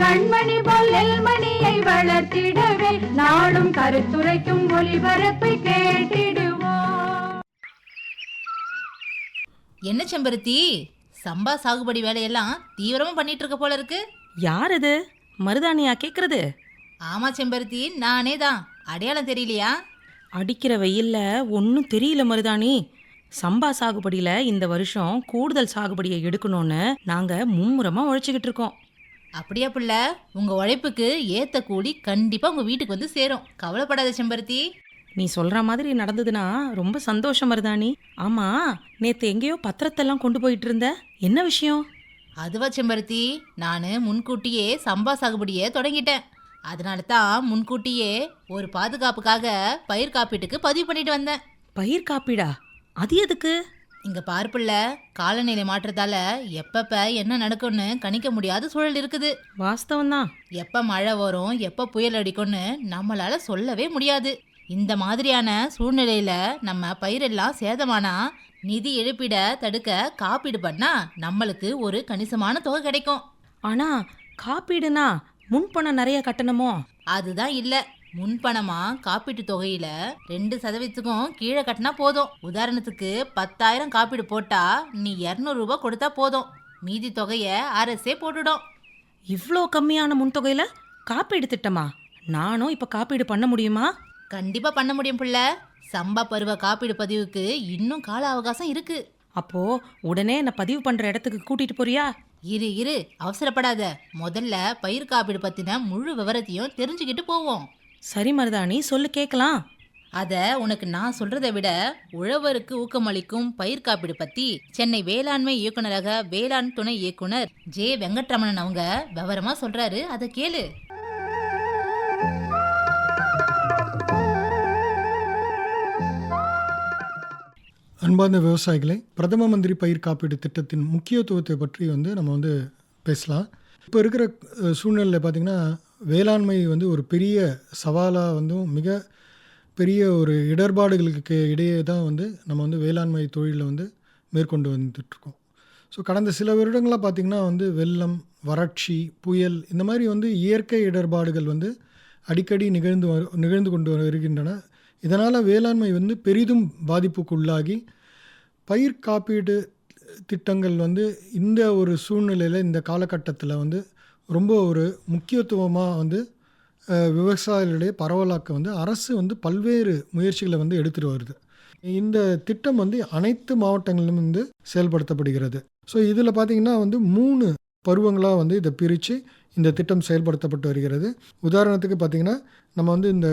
கண்மணி பொல்லல் மணியை வளர்த்திடவே நாடும் கருத்துரைக்கும் ஒளிபரப்பை கேட்டிடுவோம். என்ன செம்பருத்தி? சம்பா சாகுபடி வேலையெல்லாம் தீவிரமா பண்ணிட்டு இருக்க போல இருக்கு. யார் இது? மருதானியா கேக்குறது? ஆமா செம்பருத்தி நானே தான். அடையாளம் தெரியலையா? அடிக்கிற வெயில்ல ஒன்றும் தெரியல மருதாணி. சம்பா சாகுபடியில இந்த வருஷம் கூடுதல் சாகுபடியை எடுக்கணும்னு நாங்க மும்முரமா உழைச்சிக்கிட்டு இருக்கோம். அப்படியா புள்ள? உங்க உழைப்புக்கு ஏத்த கூலி கண்டிப்பா உங்க வீட்டுக்கு வந்து சேரும். கவலைப்படாத செம்பருத்தி. நீ சொல்ற மாதிரி நடந்ததுன்னா ரொம்ப சந்தோஷம் மருதாணி ஆமா நேத்து எங்கேயோ பத்திரத்தெல்லாம் கொண்டு போயிட்டு இருந்த. என்ன விஷயம்? அதுவா செம்பருத்தி நான் முன்கூட்டியே சம்பா சாகுபடியை தொடங்கிட்டேன். அதனால தான் முன்கூட்டியே ஒரு பாதுகாப்புக்காக பயிர் காப்பீட்டுக்கு பதிவு பண்ணிட்டு வந்தேன். பயிர் காப்பீடா? அது எதுக்கு? இங்க பார்ப்புள்ள காலநிலை மாற்றத்தால எப்பப்ப என்ன நடக்கும்னு கணிக்க முடியாத சூழல் இருக்குது. வாஸ்தவம் தான் எப்ப மழை வரும் எப்ப புயல் அடிக்கும்னு நம்மளால சொல்லவே முடியாது. இந்த மாதிரியான சூழ்நிலையில நம்ம பயிரெல்லாம் சேதமானா நிதி இழப்பீட தடுக்க காப்பீடு பண்ணா நம்மளுக்கு ஒரு கணிசமான தொகை கிடைக்கும். ஆனா காப்பீடுனா முன்பணம் நிறைய கட்டணுமோ? அதுதான் இல்ல. முன்பணமா காப்பீட்டு தொகையில ரெண்டு சதவீதத்துக்கும் கீழே கட்டினா போதும். உதாரணத்துக்கு பத்தாயிரம் காப்பீடு போட்டா நீ இருநூறு ரூபாய் கொடுத்தா போதும். மீதி தொகைய அரசே போட்டுடும். இவ்வளோ கம்மியான முன்தொகையில காப்பீடு திட்டமா? நானும் இப்ப காப்பீடு பண்ண முடியுமா? கண்டிப்பா பண்ண முடியும் புள்ள. சம்பா பருவ காப்பீடு பதிவுக்கு இன்னும் கால அவகாசம் இருக்கு. அப்போ உடனே என்ன பதிவு பண்ற இடத்துக்கு கூட்டிட்டு போறியா? இரு இரு. அவசரப்படாத. முதல்ல பயிர் காப்பீடு பத்தின முழு விவரத்தையும் தெரிஞ்சுக்கிட்டு போவோம். சரி மருதாணி சொல்லு கேட்கலாம் அத உனக்கு நான் சொல்றதை விட உழவருக்கு ஊக்கமளிக்கும் பயிர் காப்பீடு பத்தி சென்னை வேளாண்மை இயக்குனரக வேளாண் துணை இயக்குனர் ஜே. வெங்கட்ரமணன் அவங்க விவரமா சொல்றாரு. அதை கேளு. அன்பார்ந்த விவசாயிகளை பிரதம மந்திரி பயிர் காப்பீடு திட்டத்தின் முக்கியத்துவத்தை பற்றி வந்து நம்ம வந்து பேசலாம். இப்போ இருக்கிற சூழ்நிலையில் பார்த்திங்கன்னா வேளாண்மை வந்து ஒரு பெரிய சவாலாக வந்து மிக பெரிய ஒரு இடர்பாடுகளுக்கு இடையே தான் வந்து நம்ம வந்து வேளாண்மை தொழிலில் வந்து மேற்கொண்டு வந்துட்டுருக்கோம். ஸோ கடந்த சில வருடங்களாக பார்த்திங்கன்னா வந்து வெள்ளம் வறட்சி புயல் இந்த மாதிரி வந்து இயற்கை இடர்பாடுகள் வந்து அடிக்கடி நிகழ்ந்து வரு நிகழ்ந்து கொண்டு வருகின்றன. இதனால் வேளாண்மை வந்து பெரிதும் பாதிப்புக்குள்ளாகி பயிர் காப்பீடு திட்டங்கள் வந்து இந்த ஒரு சூழ்நிலையில் இந்த காலகட்டத்தில் வந்து ரொம்ப ஒரு முக்கியத்துவமாக வந்து விவசாயிகளிடையே விவசாயிகளுடைய பரவலாக்க வந்து அரசு வந்து பல்வேறு முயற்சிகளை வந்து எடுத்துகிட்டு வருது. இந்த திட்டம் வந்து அனைத்து மாவட்டங்களிலும் வந்து செயல்படுத்தப்படுகிறது. ஸோ இதில் பார்த்திங்கன்னா வந்து மூணு பருவங்களாக வந்து இதை பிரித்து இந்த திட்டம் செயல்படுத்தப்பட்டு வருகிறது. உதாரணத்துக்கு பார்த்திங்கன்னா நம்ம வந்து இந்த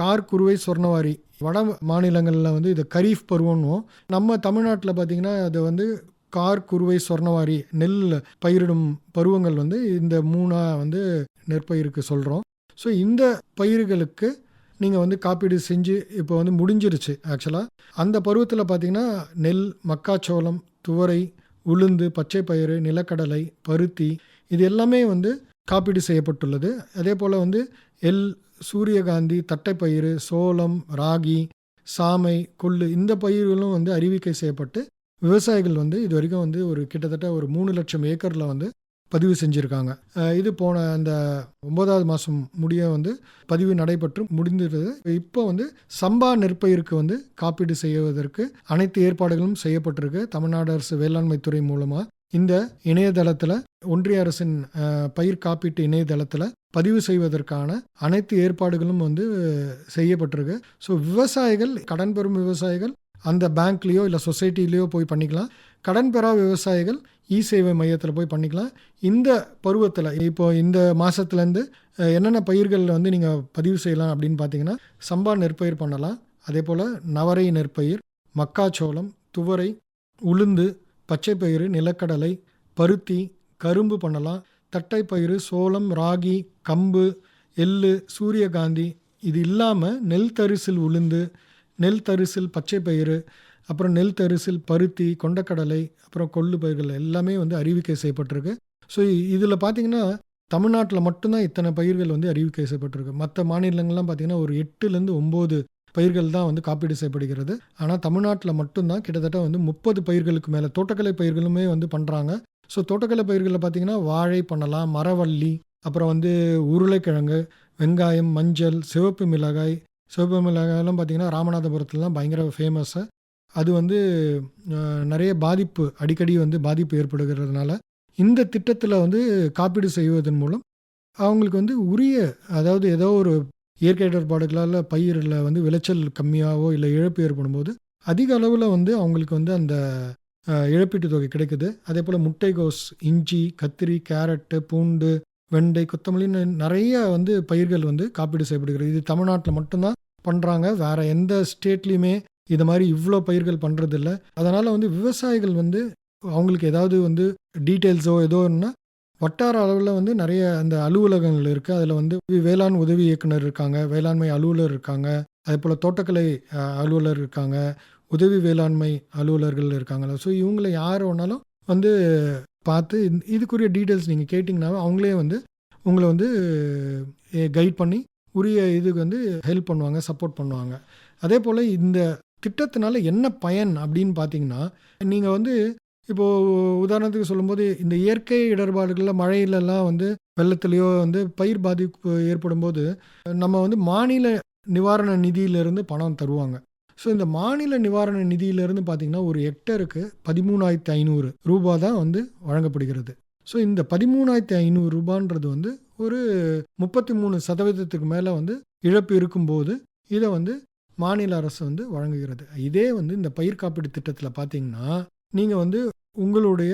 கார் குருவை சொர்ணவாரி வட மாநிலங்களில் வந்து இதை கரீஃப் பருவம்னுவோம். நம்ம தமிழ்நாட்டில் பார்த்திங்கன்னா அதை வந்து கார் குருவை சொர்ணவாரி நெல் பயிரிடும் பருவங்கள் வந்து இந்த மூணாக வந்து நெற்பயிருக்கு சொல்கிறோம் ஸோ இந்த பயிர்களுக்கு நீங்கள் வந்து காப்பீடு செஞ்சு இப்போ வந்து முடிஞ்சிருச்சு ஆக்சுவலாக அந்த பருவத்தில் பார்த்தீங்கன்னா நெல் மக்காச்சோளம் துவரை உளுந்து பச்சை பயிறு நிலக்கடலை பருத்தி இது எல்லாமே வந்து காப்பீடு செய்யப்பட்டுள்ளது. அதே போல் வந்து எல் சூரியகாந்தி தட்டைப்பயிறு சோளம் ராகி சாமை கொள்ளு இந்த பயிர்களும் வந்து அறிவிக்கை செய்யப்பட்டு விவசாயிகள் வந்து இது வரைக்கும் வந்து ஒரு கிட்டத்தட்ட ஒரு மூணு லட்சம் ஏக்கரில் வந்து பதிவு செஞ்சுருக்காங்க. இது போன அந்த ஒன்பதாவது மாதம் முடிய வந்து பதிவு நடைபெற்று முடிந்துருது இப்போ வந்து சம்பா நெற்பயிருக்கு வந்து காப்பீடு செய்வதற்கு அனைத்து ஏற்பாடுகளும் செய்யப்பட்டிருக்கு. தமிழ்நாடு அரசு வேளாண்மை துறை மூலமாக இந்த இணையதளத்தில் ஒன்றிய அரசின் பயிர் காப்பீட்டு இணையதளத்தில் பதிவு செய்வதற்கான அனைத்து ஏற்பாடுகளும் வந்து செய்யப்பட்டிருக்கு. ஸோ விவசாயிகள் கடன் பெறும் விவசாயிகள் அந்த பேங்க்லேயோ இல்லை சொசைட்டிலேயோ போய் பண்ணிக்கலாம். கடன் பெறா விவசாயிகள் இ சேவை மையத்தில் போய் பண்ணிக்கலாம். இந்த பருவத்தில் இப்போ இந்த மாதத்துலேருந்து என்னென்ன பயிர்களில் வந்து நீங்கள் பதிவு செய்யலாம் அப்படின்னு பார்த்தீங்கன்னா சம்பா நெற்பயிர் பண்ணலாம். அதே போல் நவரை நெற்பயிர் மக்காச்சோளம் துவரை உளுந்து பச்சை பயிறு நிலக்கடலை பருத்தி கரும்பு பண்ணலாம். தட்டைப்பயிறு சோளம் ராகி கம்பு எள்ளு சூரியகாந்தி. இது இல்லாமல் நெல் தரிசில் உளுந்து நெல் தரிசில் பச்சை பயிறு அப்புறம் நெல் தரிசில் பருத்தி கொண்டக்கடலை அப்புறம் கொள்ளு பயிர்கள் எல்லாமே வந்து அறிவிக்கை செய்யப்பட்டிருக்கு. ஸோ இதில் பார்த்தீங்கன்னா தமிழ்நாட்டில் மட்டும்தான் இத்தனை பயிர்கள் வந்து அறிவிக்கை செய்யப்பட்டிருக்கு. மற்ற மாநிலங்கள்லாம் பார்த்தீங்கன்னா ஒரு எட்டுலேருந்து ஒம்பது பயிர்கள் தான் வந்து காப்பீடு செய்யப்படுகிறது. ஆனால் தமிழ்நாட்டில் மட்டும்தான் கிட்டத்தட்ட வந்து முப்பது பயிர்களுக்கு மேலே தோட்டக்கலை பயிர்களுமே வந்து பண்ணுறாங்க ஸோ தோட்டக்கலை பயிர்களில் பார்த்தீங்கன்னா வாழை பண்ணலாம் மரவள்ளி அப்புறம் வந்து உருளைக்கிழங்கு வெங்காயம் மஞ்சள் சிவப்பு மிளகாய். சிவப்பு மிளகாயெல்லாம் பார்த்தீங்கன்னா ராமநாதபுரத்துலலாம் பயங்கர ஃபேமஸ்ஸு அது வந்து நிறைய பாதிப்பு அடிக்கடி வந்து பாதிப்பு ஏற்படுகிறதுனால இந்த திட்டத்தில் வந்து காப்பீடு செய்வதன் மூலம் அவங்களுக்கு வந்து உரிய அதாவது ஏதோ ஒரு இயற்கை இடர்பாடுகளால் பயிரில் வந்து விளைச்சல் கம்மியாகவோ இல்லை இழப்பு ஏற்படும் போது அதிக அளவில் வந்து அவங்களுக்கு வந்து அந்த இழப்பீட்டு இழப்பீட்டுத் தொகை கிடைக்குது. அதே போல் முட்டைகோஸ் இஞ்சி கத்திரி கேரட்டு பூண்டு வெண்டை கொத்தமல்லின்னு நிறைய வந்து பயிர்கள் வந்து காப்பீடு செய்யப்படுகிறது. இது தமிழ்நாட்டில் மட்டும்தான் பண்ணுறாங்க வேறு எந்த ஸ்டேட்லேயுமே இது மாதிரி இவ்வளோ பயிர்கள் பண்ணுறதில்ல அதனால் வந்து விவசாயிகள் வந்து அவங்களுக்கு ஏதாவது வந்து டீட்டெயில்ஸோ ஏதோ ஒன்றுனா வட்டார அளவில் வந்து நிறைய அந்த அலுவலகங்கள் இருக்குது அதில் வந்து வேளாண் உதவி இயக்குனர் இருக்காங்க வேளாண்மை அலுவலர் இருக்காங்க அதே போல் தோட்டக்கலை அலுவலர் இருக்காங்க உதவி வேளாண்மை அலுவலர்கள் இருக்காங்களா ஸோ இவங்கள யார் வேணாலும் வந்து பார்த்து இந்த- இதுக்குரிய டீட்டெயில்ஸ் நீங்கள் கேட்டிங்கனாவே அவங்களே வந்து உங்களை வந்து கைட் பண்ணி உரிய இதுக்கு வந்து ஹெல்ப் பண்ணுவாங்க சப்போர்ட் பண்ணுவாங்க. அதே போல் இந்த திட்டத்தினால என்ன பயன் அப்படின்னு பார்த்தீங்கன்னா நீங்கள் வந்து இப்போது உதாரணத்துக்கு சொல்லும்போது இந்த இயற்கை இடர்பாடுகளில் மழையிலலாம் வந்து வெள்ளத்துலேயோ வந்து பயிர் பாதிப்பு ஏற்படும் போது நம்ம வந்து மாநில நிவாரண நிதியிலிருந்து பணம் தருவாங்க. ஸோ இந்த மாநில நிவாரண நிதியிலிருந்து பார்த்தீங்கன்னா ஒரு ஹெக்டருக்கு பதிமூணாயிரத்தி ஐநூறு ரூபா தான் வந்து வழங்கப்படுகிறது. ஸோ இந்த பதிமூணாயிரத்தி ஐநூறு ரூபான்றது வந்து ஒரு முப்பத்தி மூணு சதவீதத்துக்கு மேலே வந்து இழப்பு இருக்கும்போது இதை வந்து மாநில அரசு வந்து வழங்குகிறது. இதே வந்து இந்த பயிர் காப்பீடு திட்டத்தில் பார்த்திங்கன்னா நீங்கள் வந்து உங்களுடைய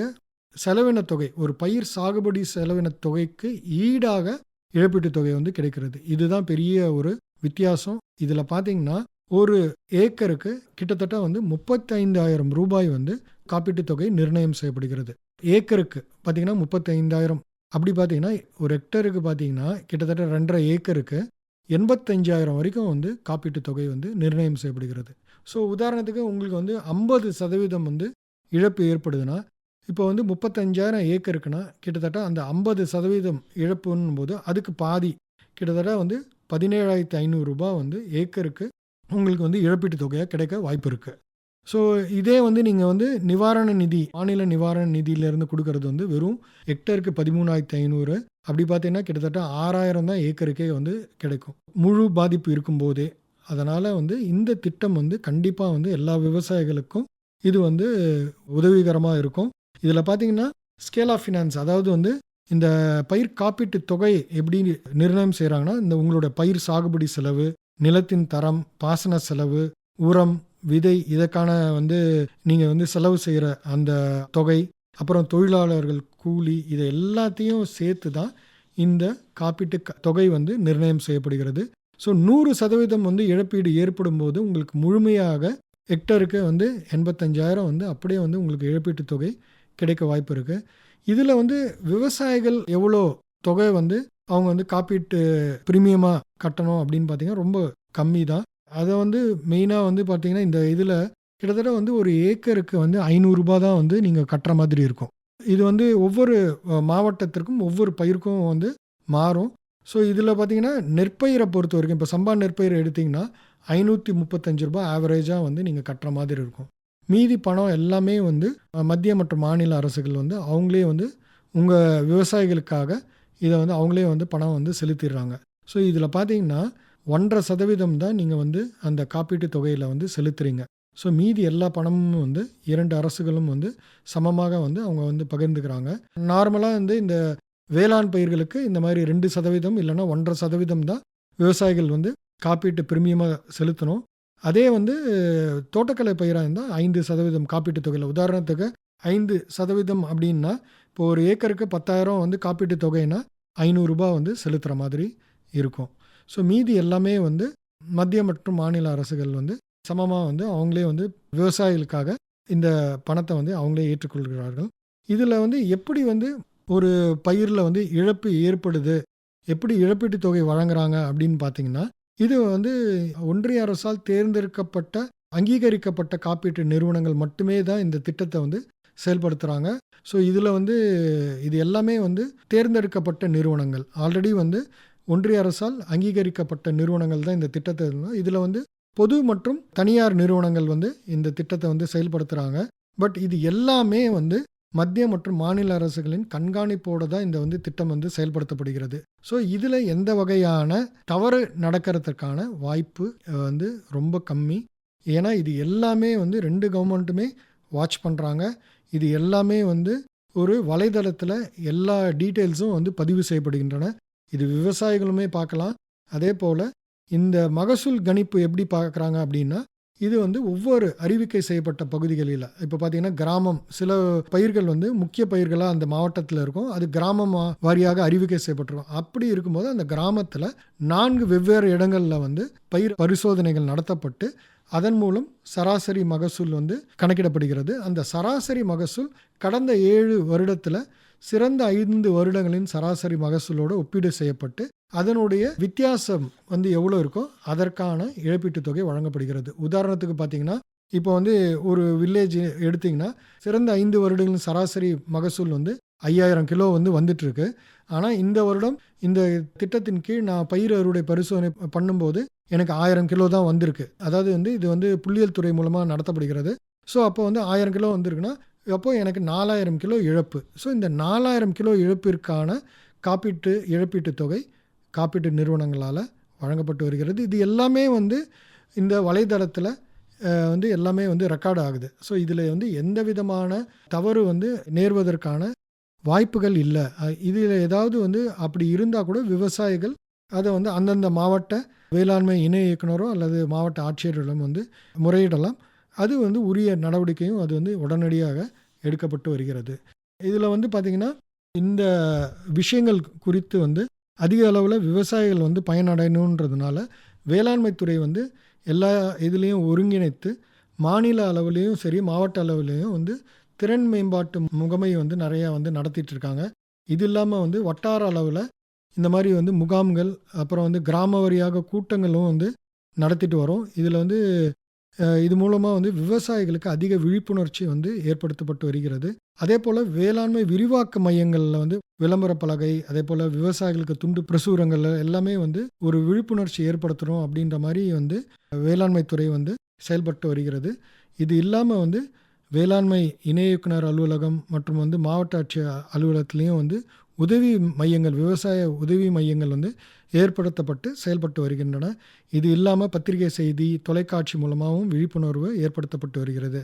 செலவின தொகை ஒரு பயிர் சாகுபடி செலவின தொகைக்கு ஈடாக இழப்பீட்டுத் தொகை வந்து கிடைக்கிறது. இதுதான் பெரிய ஒரு வித்தியாசம். இதில் பார்த்தீங்கன்னா ஒரு ஏக்கருக்கு கிட்டத்தட்ட வந்து முப்பத்தைந்தாயிரம் ரூபாய் வந்து காப்பீட்டுத் தொகை நிர்ணயம் செய்யப்படுகிறது. ஏக்கருக்கு பார்த்தீங்கன்னா முப்பத்தைந்தாயிரம். அப்படி பார்த்தீங்கன்னா ஒரு ஹெக்டருக்கு பார்த்தீங்கன்னா கிட்டத்தட்ட ரெண்டரை ஏக்கருக்கு எண்பத்தஞ்சாயிரம் வரைக்கும் வந்து காப்பீட்டுத் தொகை வந்து நிர்ணயம் செய்யப்படுகிறது. ஸோ உதாரணத்துக்கு உங்களுக்கு வந்து ஐம்பது சதவீதம் வந்து இழப்பு ஏற்படுதுன்னா இப்போ வந்து முப்பத்தஞ்சாயிரம் ஏக்கருக்குன்னா கிட்டத்தட்ட அந்த ஐம்பது சதவீதம் இழப்புன்னும் போது அதுக்கு பாதி கிட்டத்தட்ட வந்து பதினேழாயிரத்தி ஐநூறுரூபா வந்து ஏக்கருக்கு உங்களுக்கு வந்து இழப்பீட்டுத் தொகையாக கிடைக்க வாய்ப்பு இருக்குது ஸோ இதே வந்து நீங்கள் வந்து நிவாரண நிதி மாநில நிவாரண நிதியிலேருந்து கொடுக்கறது வந்து வெறும் ஹெக்டருக்கு பதிமூணாயிரத்தி ஐநூறு. அப்படி பார்த்தீங்கன்னா கிட்டத்தட்ட ஆறாயிரம் தான் ஏக்கருக்கே வந்து கிடைக்கும். முழு பாதிப்பு இருக்கும்போதே அதனால் வந்து இந்த திட்டம் வந்து கண்டிப்பாக வந்து எல்லா விவசாயிகளுக்கும் இது வந்து உதவிகரமாக இருக்கும். இதில் பார்த்தீங்கன்னா ஸ்கேல் ஆஃப் ஃபினான்ஸ் அதாவது வந்து இந்த பயிர் காப்பீட்டு தொகை எப்படி நிர்ணயம் செய்கிறாங்கன்னா இந்த உங்களோட பயிர் சாகுபடி செலவு நிலத்தின் தரம் பாசன செலவு உரம் விதை இதற்கான வந்து நீங்கள் வந்து செலவு செய்கிற அந்த தொகை அப்புறம் தொழிலாளர்கள் கூலி இதை எல்லாத்தையும் சேர்த்து தான் இந்த காப்பீட்டு க- தொகை வந்து நிர்ணயம் செய்யப்படுகிறது. ஸோ நூறு சதவீதம் வந்து இழப்பீடு ஏற்படும் போது உங்களுக்கு முழுமையாக ஹெக்டருக்கு வந்து எண்பத்தஞ்சாயிரம் வந்து அப்படியே வந்து உங்களுக்கு இழப்பீட்டு தொகை கிடைக்க வாய்ப்பு இருக்குது இதில் வந்து விவசாயிகள் எவ்வளோ தொகை வந்து அவங்க வந்து காப்பீட்டு ப்ரீமியமாக கட்டணும் அப்படின்னு பார்த்தீங்கன்னா ரொம்ப கம்மி தான் அதை வந்து மெயினாக வந்து பார்த்தீங்கன்னா இந்த இதில் கிட்டத்தட்ட வந்து ஒரு ஏக்கருக்கு வந்து ஐநூறுரூபா தான் வந்து நீங்கள் கட்டுற மாதிரி இருக்கும். இது வந்து ஒவ்வொரு மாவட்டத்திற்கும் ஒவ்வொரு பயிருக்கும் வந்து மாறும். ஸோ இதில் பார்த்தீங்கன்னா நெற்பயிரை பொறுத்த வரைக்கும் இப்போ சம்பா நெற்பயிரை எடுத்திங்கன்னா ஐநூற்றி முப்பத்தஞ்சு ரூபாய் ஆவரேஜாக வந்து நீங்கள் கட்டுற மாதிரி இருக்கும். மீதி பணம் எல்லாமே வந்து மத்திய மற்றும் மாநில அரசுகள் வந்து அவங்களே வந்து உங்கள் விவசாயிகளுக்காக இதை வந்து அவங்களே வந்து பணம் வந்து செலுத்திடுறாங்க. ஸோ இதில் பார்த்தீங்கன்னா ஒன்றரை சதவீதம் தான் நீங்கள் வந்து அந்த காப்பீட்டு தொகையில் வந்து செலுத்துறீங்க. ஸோ மீதி எல்லா பணமும் வந்து இரண்டு அரசுகளும் வந்து சமமாக வந்து அவங்க வந்து பகிர்ந்துக்கிறாங்க. நார்மலாக வந்து இந்த வேளாண் பயிர்களுக்கு இந்த மாதிரி ரெண்டு சதவீதம் இல்லைன்னா ஒன்றரை சதவீதம் தான் விவசாயிகள் வந்து காப்பீட்டு பிரீமியமாக செலுத்தணும். அதே வந்து தோட்டக்கலை பயிராக இருந்தால் ஐந்து சதவீதம் காப்பீட்டு தொகையில். உதாரணத்துக்கு ஐந்து சதவீதம் அப்படின்னா இப்போ ஒரு ஏக்கருக்கு பத்தாயிரம் வந்து காப்பீட்டு தொகைனா ஐநூறுரூபா வந்து செலுத்துகிற மாதிரி இருக்கும். ஸோ மீதி எல்லாமே வந்து மத்திய மற்றும் மாநில அரசுகள் வந்து சமமாக வந்து அவங்களே வந்து விவசாயிகளுக்காக இந்த பணத்தை வந்து அவங்களே ஏற்றுக்கொள்கிறார்கள். இதில் வந்து எப்படி வந்து ஒரு பயிரில் வந்து இழப்பு ஏற்படுது? எப்படி இழப்பீட்டுத் தொகை வழங்குறாங்க அப்படின்னு பார்த்தீங்கன்னா இது வந்து ஒன்றிய அரசால் தேர்ந்தெடுக்கப்பட்ட அங்கீகரிக்கப்பட்ட காப்பீட்டு நிறுவனங்கள் மட்டுமே தான் இந்த திட்டத்தை வந்து செயல்படுத்துகிறாங்க ஸோ இதில் வந்து இது எல்லாமே வந்து தேர்ந்தெடுக்கப்பட்ட நிறுவனங்கள். ஆல்ரெடி வந்து ஒன்றிய அரசால் அங்கீகரிக்கப்பட்ட நிறுவனங்கள் தான் இந்த திட்டத்தை இதில் வந்து பொது மற்றும் தனியார் நிறுவனங்கள் வந்து இந்த திட்டத்தை வந்து செயல்படுத்துகிறாங்க பட் இது எல்லாமே வந்து மத்திய மற்றும் மாநில அரசுகளின் கண்காணிப்போடு தான் இந்த வந்து திட்டம் வந்து செயல்படுத்தப்படுகிறது. ஸோ இதில் எந்த வகையான தவறு நடக்கிறதுக்கான வாய்ப்பு வந்து ரொம்ப கம்மி. ஏன்னா இது எல்லாமே வந்து ரெண்டு கவர்மெண்ட்டுமே வாட்ச் பண்ணுறாங்க இது எல்லாமே வந்து ஒரு வலைதளத்தில் எல்லா டீட்டெயில்ஸும் வந்து பதிவு செய்யப்படுகின்றன. இது விவசாயிகளுமே பார்க்கலாம். அதே போல் இந்த மகசூல் கணிப்பு எப்படி பார்க்குறாங்க அப்படின்னா இது வந்து ஒவ்வொரு அறிவிக்கை செய்யப்பட்ட பகுதிகளில். இப்போ பார்த்தீங்கன்னா கிராமம் சில பயிர்கள் வந்து முக்கிய பயிர்களாக அந்த மாவட்டத்தில் இருக்கும். அது கிராமம் வாரியாக அறிவிக்கை செய்யப்பட்டிருக்கும். அப்படி இருக்கும்போது அந்த கிராமத்தில் நான்கு வெவ்வேறு இடங்களில் வந்து பயிர் பரிசோதனைகள் நடத்தப்பட்டு அதன் மூலம் சராசரி மகசூல் வந்து கணக்கிடப்படுகிறது. அந்த சராசரி மகசூல் கடந்த ஏழு வருடத்தில் சிறந்த ஐந்து வருடங்களின் சராசரி மகசூலோடு ஒப்பீடு செய்யப்பட்டு அதனுடைய வித்தியாசம் வந்து எவ்வளோ இருக்கோ அதற்கான இழப்பீட்டுத் தொகை வழங்கப்படுகிறது. உதாரணத்துக்கு பார்த்தீங்கன்னா இப்போ வந்து ஒரு வில்லேஜ் எடுத்தீங்கன்னா சிறந்த ஐந்து வருடங்களின் சராசரி மகசூல் வந்து ஐயாயிரம் கிலோ வந்து வந்துட்டுருக்கு. ஆனால் இந்த வருடம் இந்த திட்டத்தின் கீழ் நான் பயிர் அறுவடை பரிசோதனை பண்ணும்போது எனக்கு ஆயிரம் கிலோ தான் வந்திருக்கு. அதாவது வந்து இது வந்து புள்ளியியல் துறை மூலமாக நடத்தப்படுகிறது. ஸோ அப்போ வந்து ஆயிரம் கிலோ வந்திருக்குன்னா அப்போது எனக்கு நாலாயிரம் கிலோ இழப்பு. ஸோ இந்த நாலாயிரம் கிலோ இழப்பிற்கான காப்பீட்டு இழப்பீட்டுத் தொகை காப்பீட்டு நிறுவனங்களால் வழங்கப்பட்டு வருகிறது. இது எல்லாமே வந்து இந்த வலைதளத்தில் வந்து எல்லாமே வந்து ரெக்கார்ட் ஆகுது. ஸோ இதில் வந்து எந்த விதமான தவறு வந்து நேர்வதற்கான வாய்ப்புகள் இல்லை. இதில் ஏதாவது வந்து அப்படி இருந்தால் கூட விவசாயிகள் அதை வந்து அந்தந்த மாவட்ட வேளாண்மை இணை இயக்குனரோ அல்லது மாவட்ட ஆட்சியரிடம் வந்து முறையிடலாம். அது வந்து உரிய நடவடிக்கையும் அது வந்து உடனடியாக எடுக்கப்பட்டு வருகிறது. இதில் வந்து பார்த்திங்கன்னா இந்த விஷயங்கள் குறித்து வந்து அதிக அளவில் விவசாயிகள் வந்து பயனடையணுன்றதுனால வேளாண்மை துறை வந்து எல்லா இதுலேயும் ஒருங்கிணைத்து மாநில அளவுலேயும் சரி மாவட்ட அளவுலேயும் வந்து திறன் மேம்பாட்டு முகமை வந்து நிறையா வந்து நடத்திட்டு இருக்காங்க. இது இல்லாமல் வந்து வட்டார அளவில் இந்த மாதிரி வந்து முகாம்கள் அப்புறம் வந்து கிராம வரியாக கூட்டங்களும் வந்து நடத்திட்டு வரோம். இதில் வந்து இது மூலமாக வந்து விவசாயிகளுக்கு அதிக விழிப்புணர்ச்சி வந்து ஏற்படுத்தப்பட்டு வருகிறது. அதே போல் வேளாண்மை விரிவாக்க மையங்களில் வந்து விளம்பர பலகை அதே போல் விவசாயிகளுக்கு துண்டு பிரசுரங்கள் எல்லாமே வந்து ஒரு விழிப்புணர்ச்சி ஏற்படுத்துகிறோம் அப்படின்ற மாதிரி வந்து வேளாண்மை துறை வந்து செயல்பட்டு வருகிறது. இது இல்லாமல் வந்து வேளாண்மை இணை இயக்குனர் அலுவலகம் மற்றும் வந்து மாவட்ட ஆட்சியர் அலுவலகத்துலேயும் வந்து உதவி மையங்கள் விவசாய உதவி மையங்கள் வந்து ஏற்படுத்தப்பட்டு செயல்பட்டு வருகின்றன. இது இல்லாமல் பத்திரிகை செய்தி தொலைக்காட்சி மூலமாகவும் விழிப்புணர்வு ஏற்படுத்தப்பட்டு வருகிறது.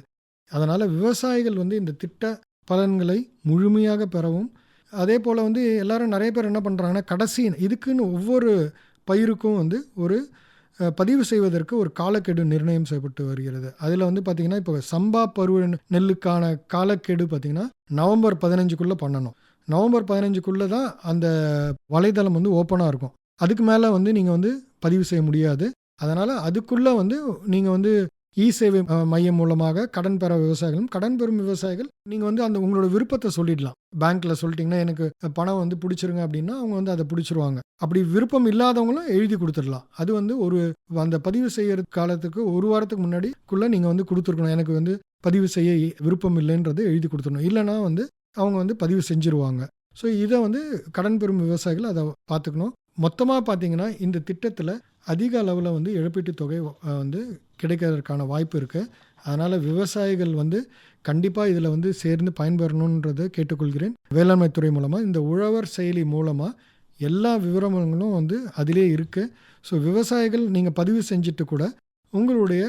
அதனால் விவசாயிகள் வந்து இந்த திட்ட பலன்களை முழுமையாக பெறவும் அதே போல் வந்து எல்லாரும் நிறைய பேர் என்ன பண்ணுறாங்கன்னா கடைசி இதுக்குன்னு ஒவ்வொரு பயிருக்கும் வந்து ஒரு பதிவு செய்வதற்கு ஒரு காலக்கெடு நிர்ணயம் செய்யப்பட்டு வருகிறது. அதில் வந்து பார்த்திங்கன்னா இப்போ சம்பா பருவ நெல்லுக்கான காலக்கெடு பார்த்திங்கன்னா நவம்பர் பதினஞ்சுக்குள்ளே பண்ணணும். நவம்பர் பதினஞ்சுக்குள்ளே தான் அந்த வலைதளம் வந்து ஓப்பனாக இருக்கும். அதுக்கு மேலே வந்து நீங்கள் வந்து பதிவு செய்ய முடியாது. அதனால் அதுக்குள்ளே வந்து நீங்கள் வந்து இ சேவை மையம் மூலமாக கடன் பெற விவசாயிகளும் கடன் பெறும் விவசாயிகள் நீங்கள் வந்து அந்த உங்களோட விருப்பத்தை சொல்லிடலாம். பேங்க்கில் சொல்லிட்டீங்கன்னா எனக்கு பணம் வந்து பிடிச்சிருங்க அப்படின்னா அவங்க வந்து அதை பிடிச்சிருவாங்க. அப்படி விருப்பம் இல்லாதவங்களும் எழுதி கொடுத்துடலாம். அது வந்து ஒரு அந்த பதிவு செய்யற காலத்துக்கு ஒரு வாரத்துக்கு முன்னாடிக்குள்ளே நீங்கள் வந்து கொடுத்துருக்கணும். எனக்கு வந்து பதிவு செய்ய விருப்பம் இல்லைன்றது எழுதி கொடுத்துடணும். இல்லைன்னா வந்து அவங்க வந்து பதிவு செஞ்சுருவாங்க. ஸோ இதை வந்து கடன் பெறும் விவசாயிகள் அதை பார்த்துக்கணும். மொத்தமாக பார்த்தீங்கன்னா இந்த திட்டத்தில் அதிக அளவில் வந்து இழப்பீட்டுத் தொகை வந்து கிடைக்கிறதுக்கான வாய்ப்பு இருக்குது அதனால் விவசாயிகள் வந்து கண்டிப்பாக இதில் வந்து சேர்ந்து பயன்பெறணுன்றதை கேட்டுக்கொள்கிறேன். வேளாண்மை துறை மூலமாக இந்த உழவர் செயலி மூலமாக எல்லா விவரங்களும் வந்து அதிலே இருக்குது ஸோ விவசாயிகள் நீங்கள் பதிவு செஞ்சுட்டு கூட உங்களுடைய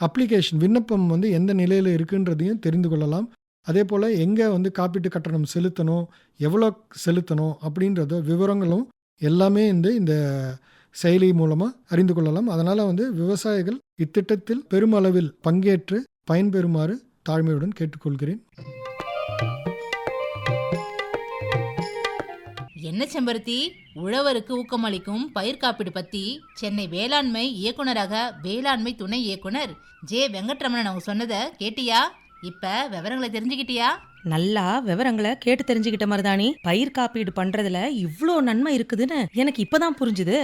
அப்ளிகேஷன் விண்ணப்பம் வந்து எந்த நிலையில் இருக்குன்றதையும் தெரிந்து கொள்ளலாம். அதே போல் எங்கே வந்து காப்பீட்டு கட்டணம் செலுத்தணும் எவ்வளோ செலுத்தணும் அப்படின்றத விவரங்களும் எல்லாமே இந்த இந்த செயலி மூலமாக அறிந்து கொள்ளலாம். அதனால் வந்து விவசாயிகள் இத்திட்டத்தில் பெருமளவில் பங்கேற்று பயன்பெறுமாறு தாழ்மையுடன் கேட்டுக்கொள்கிறேன். என்ன செம்பருத்தி? உழவருக்கு ஊக்கமளிக்கும் பயிர் காப்பீடு பத்தி சென்னை வேளாண்மை இயக்குனராக வேளாண்மை துணை இயக்குனர் ஜே வெங்கட்ரமணன் அவங்க சொன்னதை கேட்டியா? இப்ப விவரங்களை தெரிஞ்சுக்கிட்டியா? நல்லா விவரங்களை கேட்டு தெரிஞ்சுக்கிட்ட மருதாணி பயிர் காப்பீடு பண்றதுல இவ்ளோ நன்மை இருக்குதுன்னு எனக்கு இப்பதான் புரிஞ்சுது.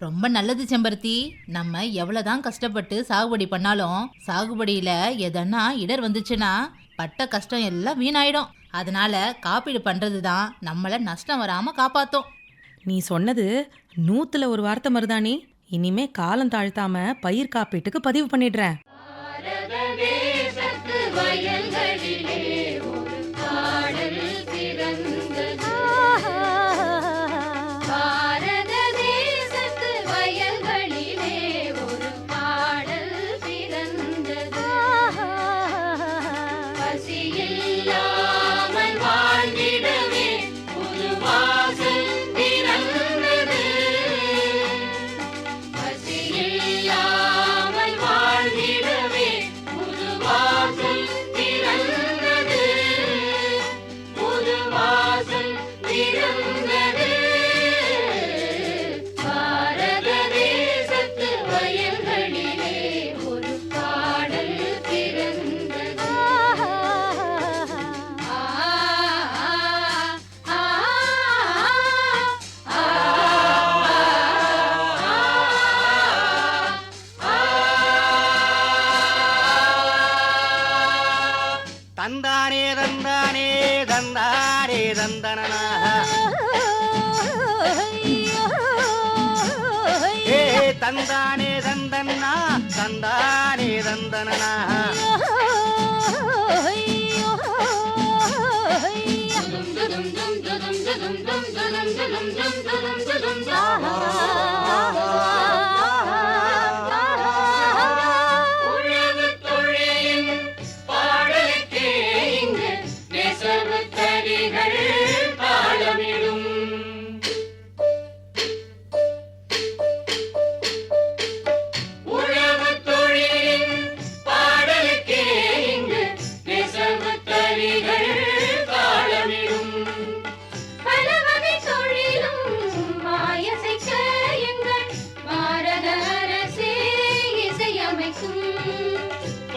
ரொம்ப நல்லது செம்பருத்தி. நம்ம எவ்வளவுதான் கஷ்டப்பட்டு சாகுபடி பண்ணாலும் சாகுபடியில எதனா இடர் வந்துச்சுன்னா பட்ட கஷ்டம் எல்லாம் வீணாயிடும். அதனால காப்பீடு பண்றது தான் நம்மள நஷ்டம் வராம காப்பாத்தும். நீ சொன்னது நூத்துல ஒரு வார்த்தை மருதாணி. இனிமே காலம் தாழ்த்தாம பயிர் காப்பீட்டுக்கு பதிவு பண்ணிடுறேன். தந்தானே தந்தானே தந்தனனா. ஏ தந்தானே தந்தன்னா தந்தானே தந்தனனா. உழவுத்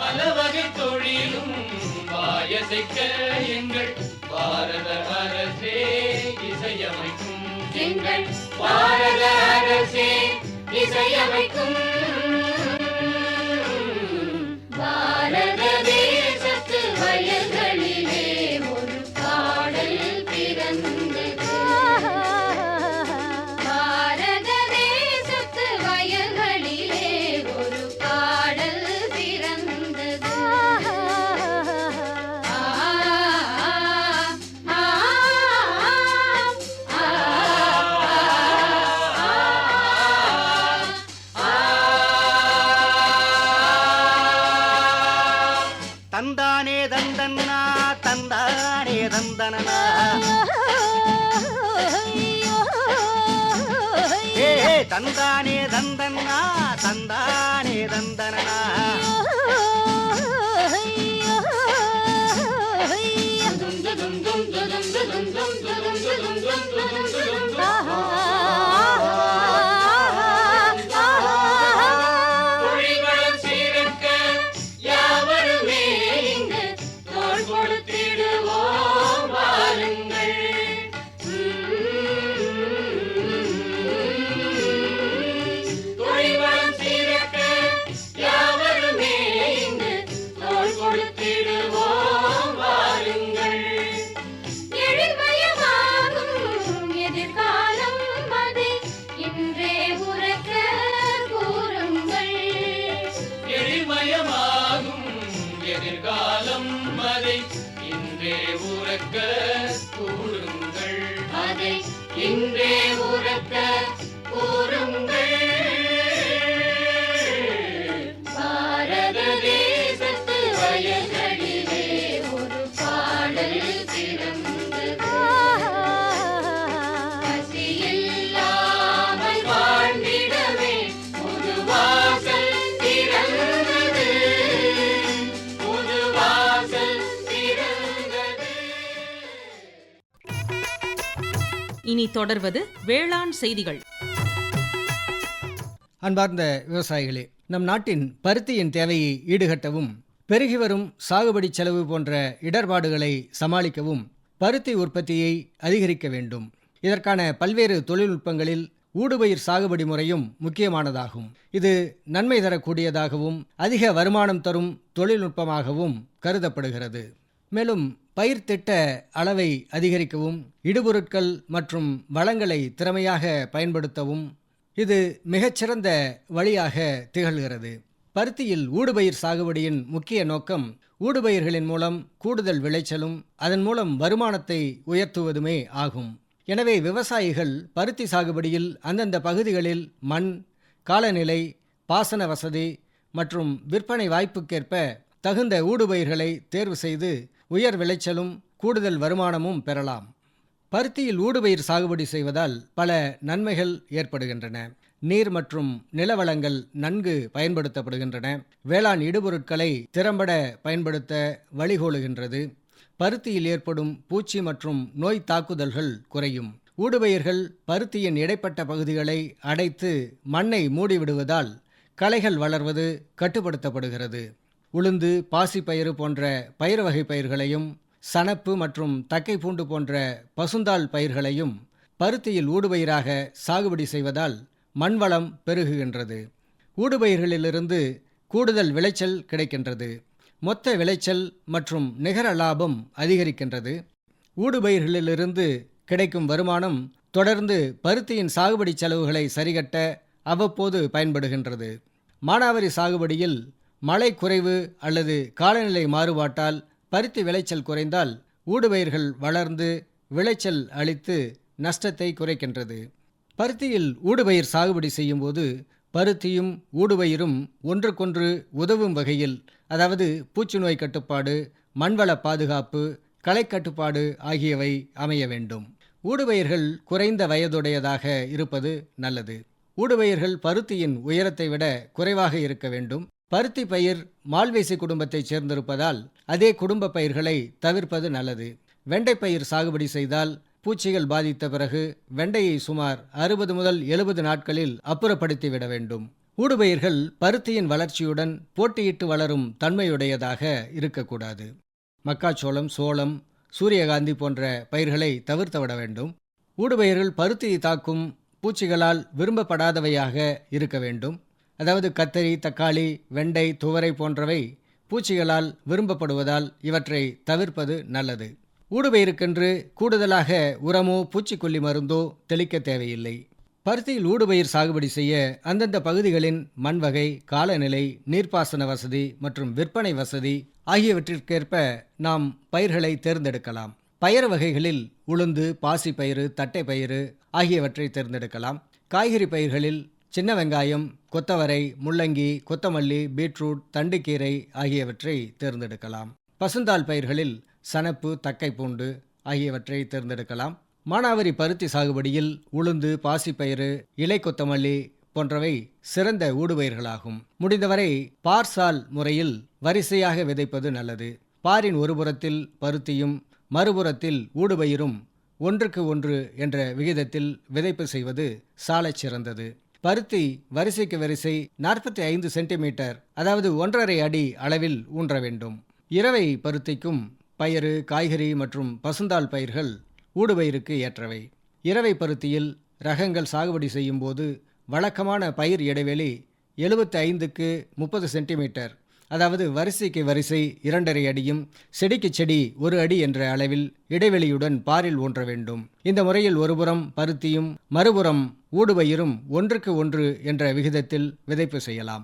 பல வகை தொழிலும் வாயசைக்க எங்கள் பாரத அரசே இசையமைக்கும் எங்கள் பாரத அரசே இசையமைக்கும் தந்தானே தந்தன்னா தந்தானே தந்தனனா. தொழில்வளம் இன்றே உறக்க கூடுங்கள். அதை இன்றே உறக்க இனி தொடர்வது வேளாண் செய்திகள். அன்பார்ந்த விவசாயிகளே நம் நாட்டின் பருத்தியின் தேவையை ஈடுகட்டவும் பெருகி வரும் சாகுபடி செலவு போன்ற இடர்பாடுகளை சமாளிக்கவும் பருத்தி உற்பத்தியை அதிகரிக்க வேண்டும். இதற்கான பல்வேறு தொழில்நுட்பங்களில் ஊடுபயிர் சாகுபடி முறையும் முக்கியமானதாகும். இது நன்மை தரக்கூடியதாகவும் அதிக வருமானம் தரும் தொழில்நுட்பமாகவும் கருதப்படுகிறது. மேலும் பயிர் திட்ட அளவை அதிகரிக்கவும் இடுபொருட்கள் மற்றும் வளங்களை திறமையாக பயன்படுத்தவும் இது மிகச்சிறந்த வழியாக திகழ்கிறது. பருத்தியில் ஊடுபயிர் சாகுபடியின் முக்கிய நோக்கம் ஊடுபயிர்களின் மூலம் கூடுதல் விளைச்சலும் அதன் மூலம் வருமானத்தை உயர்த்துவதுமே ஆகும். எனவே விவசாயிகள் பருத்தி சாகுபடியில் அந்தந்த பகுதிகளில் மண் காலநிலை பாசன வசதி மற்றும் விற்பனை வாய்ப்புக்கேற்ப தகுந்த ஊடுபயிர்களை தேர்வு செய்து உயர் விளைச்சலும் கூடுதல் வருமானமும் பெறலாம். பருத்தியில் ஊடுபயிர் சாகுபடி செய்வதால் பல நன்மைகள் ஏற்படுகின்றன. நீர் மற்றும் நிலவளங்கள் நன்கு பயன்படுத்தப்படுகின்றன. வேளாண் இடுபொருட்களை திறம்பட பயன்படுத்த வழிகோலுகின்றது. பருத்தியில் ஏற்படும் பூச்சி மற்றும் நோய் தாக்குதல்கள் குறையும். ஊடுபயிர்கள் பருத்தியின் இடைப்பட்ட பகுதிகளை அடைத்து மண்ணை மூடிவிடுவதால் களைகள் வளர்வது கட்டுப்படுத்தப்படுகிறது. உளுந்து பாசிப்பயிறு போன்ற பயிர் வகை பயிர்களையும் சணப்பு மற்றும் தக்கை பூண்டு போன்ற பசுந்தாள் பயிர்களையும் பருத்தியில் ஊடுபயிராக சாகுபடி செய்வதால் மண்வளம் பெருகுகின்றது. ஊடுபயிர்களிலிருந்து கூடுதல் விளைச்சல் கிடைக்கின்றது. மொத்த விளைச்சல் மற்றும் நிகர லாபம் அதிகரிக்கின்றது. ஊடுபயிர்களிலிருந்து கிடைக்கும் வருமானம் தொடர்ந்து பருத்தியின் சாகுபடி செலவுகளை சரிகட்ட அவ்வப்போது பயன்படுகின்றது. மானாவாரி சாகுபடியில் மழை குறைவு அல்லது காலநிலை மாறுபாட்டால் பருத்தி விளைச்சல் குறைந்தால் ஊடுபயிர்கள் வளர்ந்து விளைச்சல் அளித்து நஷ்டத்தை குறைக்கின்றது. பருத்தியில் ஊடுபயிர் சாகுபடி செய்யும்போது பருத்தியும் ஊடுபயிரும் ஒன்றுக்கொன்று உதவும் வகையில் அதாவது பூச்சிநோய் கட்டுப்பாடு மண்வள பாதுகாப்பு களை கட்டுப்பாடு ஆகியவை அமைய வேண்டும். ஊடுபயிர்கள் குறைந்த வயதுடையதாக இருப்பது நல்லது. ஊடுபயிர்கள் பருத்தியின் உயரத்தை விட குறைவாக இருக்க வேண்டும். பருத்தி பயிர் மால்வேசி குடும்பத்தைச் சேர்ந்திருப்பதால் அதே குடும்ப பயிர்களை தவிர்ப்பது நல்லது. வெண்டைப்பயிர் சாகுபடி செய்தால் பூச்சிகள் பாதித்த பிறகு வெண்டையை சுமார் அறுபது முதல் எழுபது நாட்களில் அப்புறப்படுத்திவிட வேண்டும். ஊடுபயிர்கள் பருத்தியின் வளர்ச்சியுடன் போட்டியிட்டு வளரும் தன்மையுடையதாக இருக்கக்கூடாது. மக்காச்சோளம் சோளம் சூரியகாந்தி போன்ற பயிர்களை தவிர்த்து விட வேண்டும். ஊடுபயிர்கள் பருத்தியை தாக்கும் பூச்சிகளால் விரும்பப்படாதவையாக இருக்க வேண்டும். அதாவது கத்தரி தக்காளி வெண்டை துவரை போன்றவை பூச்சிகளால் விரும்பப்படுவதால் இவற்றை தவிர்ப்பது நல்லது. ஊடுபயிருக்கென்று கூடுதலாக உரமோ பூச்சிக்கொல்லி மருந்தோ தெளிக்க தேவையில்லை. பருத்தியில் ஊடுபயிர் சாகுபடி செய்ய அந்தந்த பகுதிகளின் மண் வகை காலநிலை நீர்ப்பாசன வசதி மற்றும் விற்பனை வசதி ஆகியவற்றிற்கேற்ப நாம் பயிர்களை தேர்ந்தெடுக்கலாம். பயறு வகைகளில் உளுந்து பாசிப்பயிறு தட்டைப்பயிறு ஆகியவற்றை தேர்ந்தெடுக்கலாம். காய்கறி பயிர்களில் சின்ன வெங்காயம் கொத்தவரை முள்ளங்கி கொத்தமல்லி பீட்ரூட் தண்டுக்கீரை ஆகியவற்றை தேர்ந்தெடுக்கலாம். பசுந்தாள் பயிர்களில் சணப்பு தக்கைப்பூண்டு ஆகியவற்றை தேர்ந்தெடுக்கலாம். மானாவரி பருத்தி சாகுபடியில் உளுந்து பாசிப்பயிறு இலை கொத்தமல்லி போன்றவை சிறந்த ஊடுபயிர்களாகும். முடிந்தவரை பார்சால் முறையில் வரிசையாக விதைப்பது நல்லது. பாரின் ஒரு புறத்தில் பருத்தியும் மறுபுறத்தில் ஊடுபயிரும் ஒன்றுக்கு ஒன்று என்ற விகிதத்தில் விதைப்பு செய்வது சாலச் சிறந்தது. பருத்தி வரிசைக்கு வரிசை நாற்பத்தி ஐந்து சென்டிமீட்டர் அதாவது ஒன்றரை அடி அளவில் ஊன்ற வேண்டும். இரவை பருத்திக்கும் பயறு காய்கறி மற்றும் பசுந்தாள் பயிர்கள் ஊடுபயிருக்கு ஏற்றவை. இரவை பருத்தியில் ரகங்கள் சாகுபடி செய்யும்போது வழக்கமான பயிர் இடைவெளி எழுபத்தி ஐந்துக்கு முப்பது சென்டிமீட்டர் அதாவது வரிசைக்கு வரிசை இரண்டரை அடியும் செடிக்கு செடி ஒரு அடி என்ற அளவில் இடைவெளியுடன் பாரில் ஊன்ற வேண்டும். இந்த முறையில் ஒருபுறம் பருத்தியும் மறுபுறம் ஊடுபயிரும் ஒன்றுக்கு ஒன்று என்ற விகிதத்தில் விதைப்பு செய்யலாம்.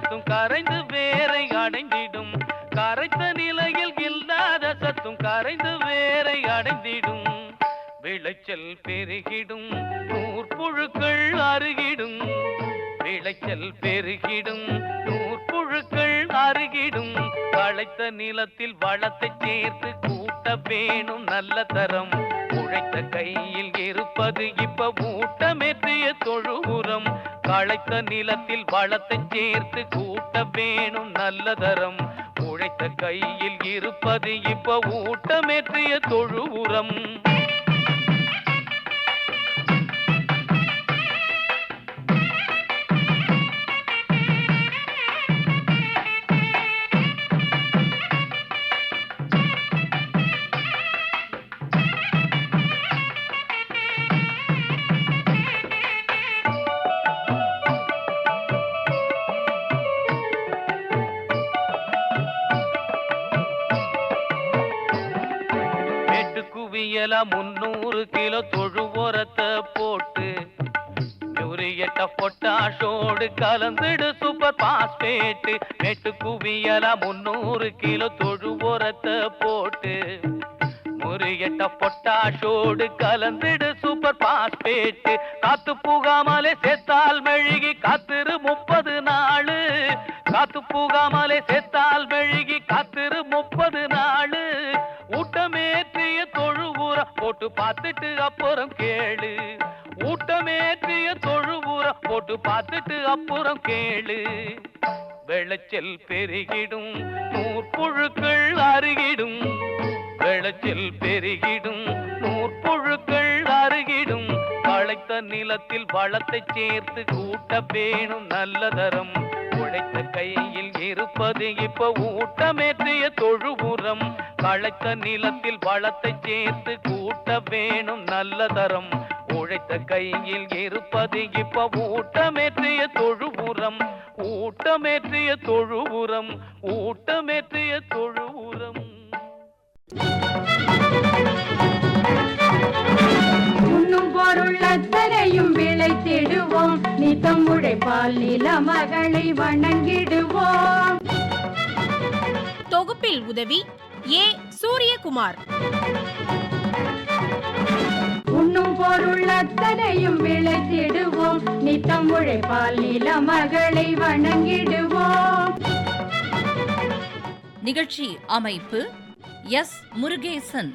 சத்தும் கரைந்து வேரை அடைந்திடும். கரைத்த நிலையில் இல்லாத சத்தும் கரைந்து வேரை அடைந்திடும். விளைச்சல் பெருகிடும் நூற்புழுக்கள் அருகிடும். விளைச்சல் பெருகிடும் நூற்புழுக்கள் அருகிடும். களைத்த நிலத்தில் வளத்தை சேர்த்து கூட்ட வேணும் நல்ல தரம். உழைத்த கையில் இருப்பது இப்ப மூட்டமேற்றிய தொழுபுறம் களைத்த நிலத்தில் வளத்தை சேர்த்து கூட்ட வேணும் நல்ல தரம். உழைத்த கையில் இருப்பது இப்ப ஊட்டமேற்றிய தொழு உரம். குவியல முன்னூறு கிலோ தொழு உரத்தை போட்டு யூரியட்ட பொட்டாஷோடு கலந்துடு சூப்பர் பாஸ்பேட்டு நெட்டு குவியல முன்னூறு கிலோ தொழு உரத்தை போட்டு முறியட்ட பொட்டாஷோடு கலந்துடு சூப்பர் பாஸ்பேட்டு காத்து புகாமலே சேர்த்தால் மெழுகி காத்திரு முப்பது நாள். காத்து புகாமலே சேர்த்தால் மெழுகி காத்திரு முப்பது நாள். போட்டு பார்த்துட்டு அப்புறம் கேளு. ஊட்டமேற்றிய தொழு போட்டு பார்த்துட்டு அப்புறம் கேளு. வெளச்சல் பெருகிடும் நூற்புழுக்கள் அருகிடும். வெளச்சல் பெருகிடும் நூற்புழுக்கள் அருகிடும். களைத்த நிலத்தில் வளத்தை சேர்த்து கூட்ட பேணும் நல்ல தரம். உழைத்த கையில் இருப்பது இப்ப ஊட்டமேற்றிய தொழுபுறம் களைத்த நிலத்தில் வளத்தை சேர்த்து கூட்ட வேணும் நல்ல தரம். உழைத்த கையில் இருப்பது இப்ப ஊட்டமேற்றிய தொழுபுறம் ஊட்டமேற்றிய தொழுபுறம் ஊட்டமேற்றிய தொழுபுறம் Thank you. பொருள் அத்தனையும் விளைத்திடுவோம் நித்தம் உழைப்பால் நில மகளை வணங்கிடுவோம். தொகுப்பில் உதவி ஏ. சூரியகுமார். உண்ணும் பொருள் அத்தனையும் விளைத்திடுவோம் நித்தம் உழைப்பால் நில மகளை வணங்கிடுவோம். நிகழ்ச்சி அமைப்பு எஸ். முருகேசன்.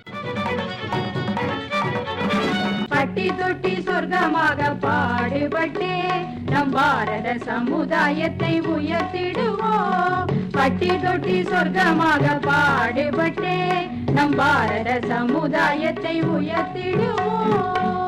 தட்டி தொட்டி சொர்க்கமாக பாடுபட்டே நம் பாரத சமுதாயத்தை உயர்த்திடுவோம். பட்டி தொட்டி சொர்க்கமாக பாடுபட்டே நம் பாரத சமுதாயத்தை உயர்த்திடுவோம்.